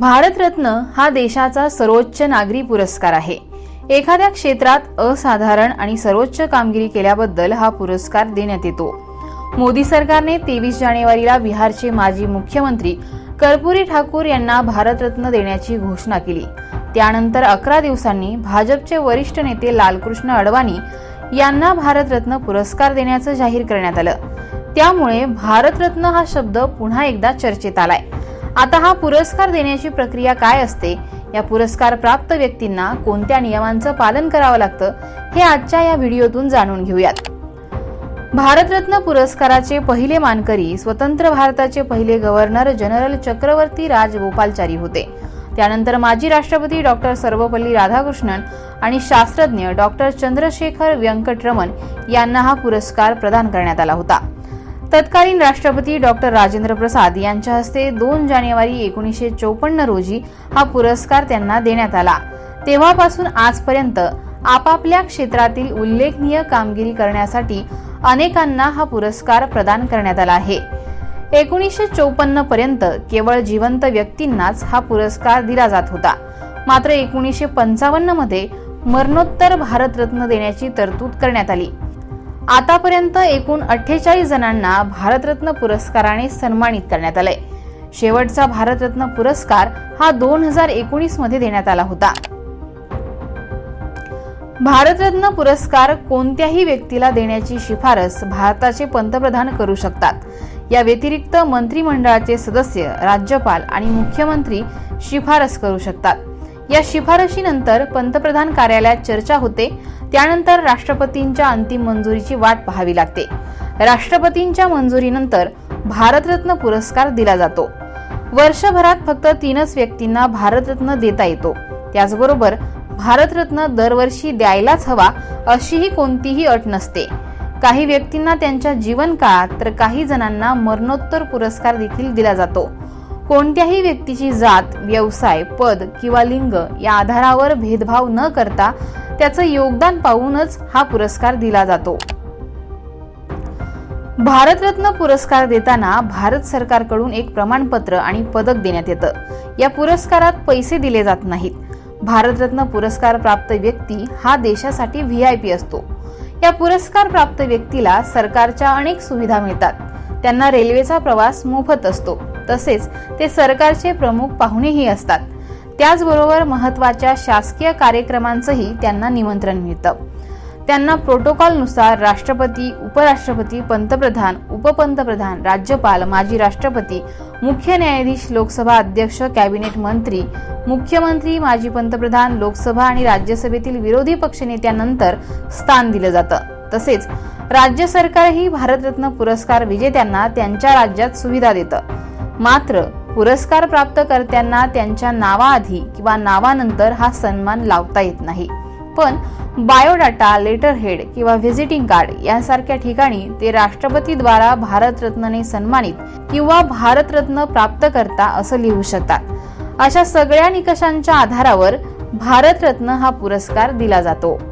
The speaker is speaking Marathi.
भारतरत्न हा देशाचा सर्वोच्च नागरी पुरस्कार आहे. एखाद्या क्षेत्रात असाधारण आणि सर्वोच्च कामगिरी केल्याबद्दल हा पुरस्कार देण्यात येतो. मोदी सरकारने तेवीस जानेवारीला बिहारचे माजी मुख्यमंत्री कर्पुरी ठाकूर यांना भारतरत्न देण्याची घोषणा केली. त्यानंतर अकरा दिवसांनी भाजपचे वरिष्ठ नेते लालकृष्ण अडवाणी यांना भारतरत्न पुरस्कार देण्याचं जाहीर करण्यात आलं. त्यामुळे भारतरत्न हा शब्द पुन्हा एकदा चर्चेत आलाय. आता हा पुरस्कार देण्याची प्रक्रिया काय असते? या पुरस्कार प्राप्त व्यक्तींना कोणत्या नियमांचं पालन करावं लागतं? हे आजच्या या व्हिडिओतून जाणून घेऊयात. भारतरत्न पुरस्काराचे पहिले मानकरी स्वतंत्र भारताचे पहिले गव्हर्नर जनरल चक्रवर्ती राजगोपालचारी होते. त्यानंतर माजी राष्ट्रपती डॉक्टर सर्वपल्ली राधाकृष्णन आणि शास्त्रज्ञ डॉक्टर चंद्रशेखर व्यंकटरमण यांना हा पुरस्कार प्रदान करण्यात आला होता. तत्कालीन राष्ट्रपती डॉक्टर राजेंद्र प्रसाद यांच्या हस्ते दोन जानेवारी एकोणीसशे चौपन्न रोजी हा पुरस्कार त्यांना देण्यात आला. तेव्हापासून आजपर्यंत आपापल्या क्षेत्रातील उल्लेखनीय कामगिरी करण्यासाठी अनेकांना हा पुरस्कार प्रदान करण्यात आला आहे. एकोणीसशे चौपन्न पर्यंत केवळ जिवंत व्यक्तींनाच हा पुरस्कार दिला जात होता. मात्र एकोणीसशे पंचावन्नमध्ये मरणोत्तर भारतरत्न देण्याची तरतूद करण्यात आली. आतापर्यंत एकूण अठ्ठेचाळीस जणांना भारतरत्न पुरस्काराने सन्मानित करण्यात आलंय. शेवटचा भारतरत्न पुरस्कार हा दोन हजार एकोणीसमध्ये देण्यात आला होता. भारतरत्न पुरस्कार कोणत्याही व्यक्तीला देण्याची शिफारस भारताचे पंतप्रधान करू शकतात. या व्यतिरिक्त मंत्रिमंडळाचे सदस्य राज्यपाल आणि मुख्यमंत्री शिफारस करू शकतात. या शिफारशीनंतर पंतप्रधान कार्यालयात चर्चा होते. त्यानंतर राष्ट्रपतींच्या अंतिम मंजुरीची वाट पाहावी लागते. राष्ट्रपतींच्या मंजुरीनंतर भारतरत्न पुरस्कार दिला जातो. वर्षभरात फक्त तीनच व्यक्तींना भारतरत्न देता येतो. त्याचबरोबर भारतरत्न दरवर्षी द्यायलाच हवा अशीही कोणतीही अट नसते. काही व्यक्तींना त्यांच्या जीवनकाळात तर काही जणांना मरणोत्तर पुरस्कार देखील दिला जातो. कोणत्याही व्यक्तीची जात व्यवसाय पद किंवा लिंग या आधारावर भेदभाव न करता त्याचं योगदान पाहूनच हा पुरस्कार दिला जातो. भारतरत्न पुरस्कार देताना भारत सरकारकडून एक प्रमाणपत्र आणि पदक देण्यात येतं. या पुरस्कारात पैसे दिले जात नाहीत. भारतरत्न पुरस्कार प्राप्त व्यक्ती हा देशासाठी व्ही आय पी असतो. या पुरस्कार प्राप्त व्यक्तीला सरकारच्या अनेक सुविधा मिळतात. त्यांना रेल्वेचा प्रवास मोफत असतो. तसेच ते सरकारचे प्रमुख पाहुणेही असतात. त्याचबरोबर महत्त्वाच्या शासकीय कार्यक्रमांचंही त्यांना निमंत्रण मिळतं. त्यांना प्रोटोकॉलनुसार राष्ट्रपती उपराष्ट्रपती पंतप्रधान उपपंतप्रधान राज्यपाल माजी राष्ट्रपती मुख्य न्यायाधीश लोकसभा अध्यक्ष कॅबिनेट मंत्री मुख्यमंत्री माजी पंतप्रधान लोकसभा आणि राज्यसभेतील विरोधी पक्षनेत्यानंतर स्थान दिलं जातं. तसेच राज्य सरकारही भारतरत्न पुरस्कार विजेत्यांना त्यांच्या राज्यात सुविधा देतं. मात्र पुरस्कार प्राप्तकर्त्यांना त्यांच्या नावाआधी किंवा नावानंतर हा सन्मान लावता येत नाही. पण बायोडाटा लेटर हेड किंवा व्हिजिटिंग कार्ड यासारख्या ठिकाणी ते राष्ट्रपतीद्वारा भारतरत्नने सन्मानित किंवा भारतरत्न प्राप्तकर्ता असं लिहू शकतात. अशा सगळ्या निकषांच्या आधारावर भारतरत्न हा पुरस्कार दिला जातो.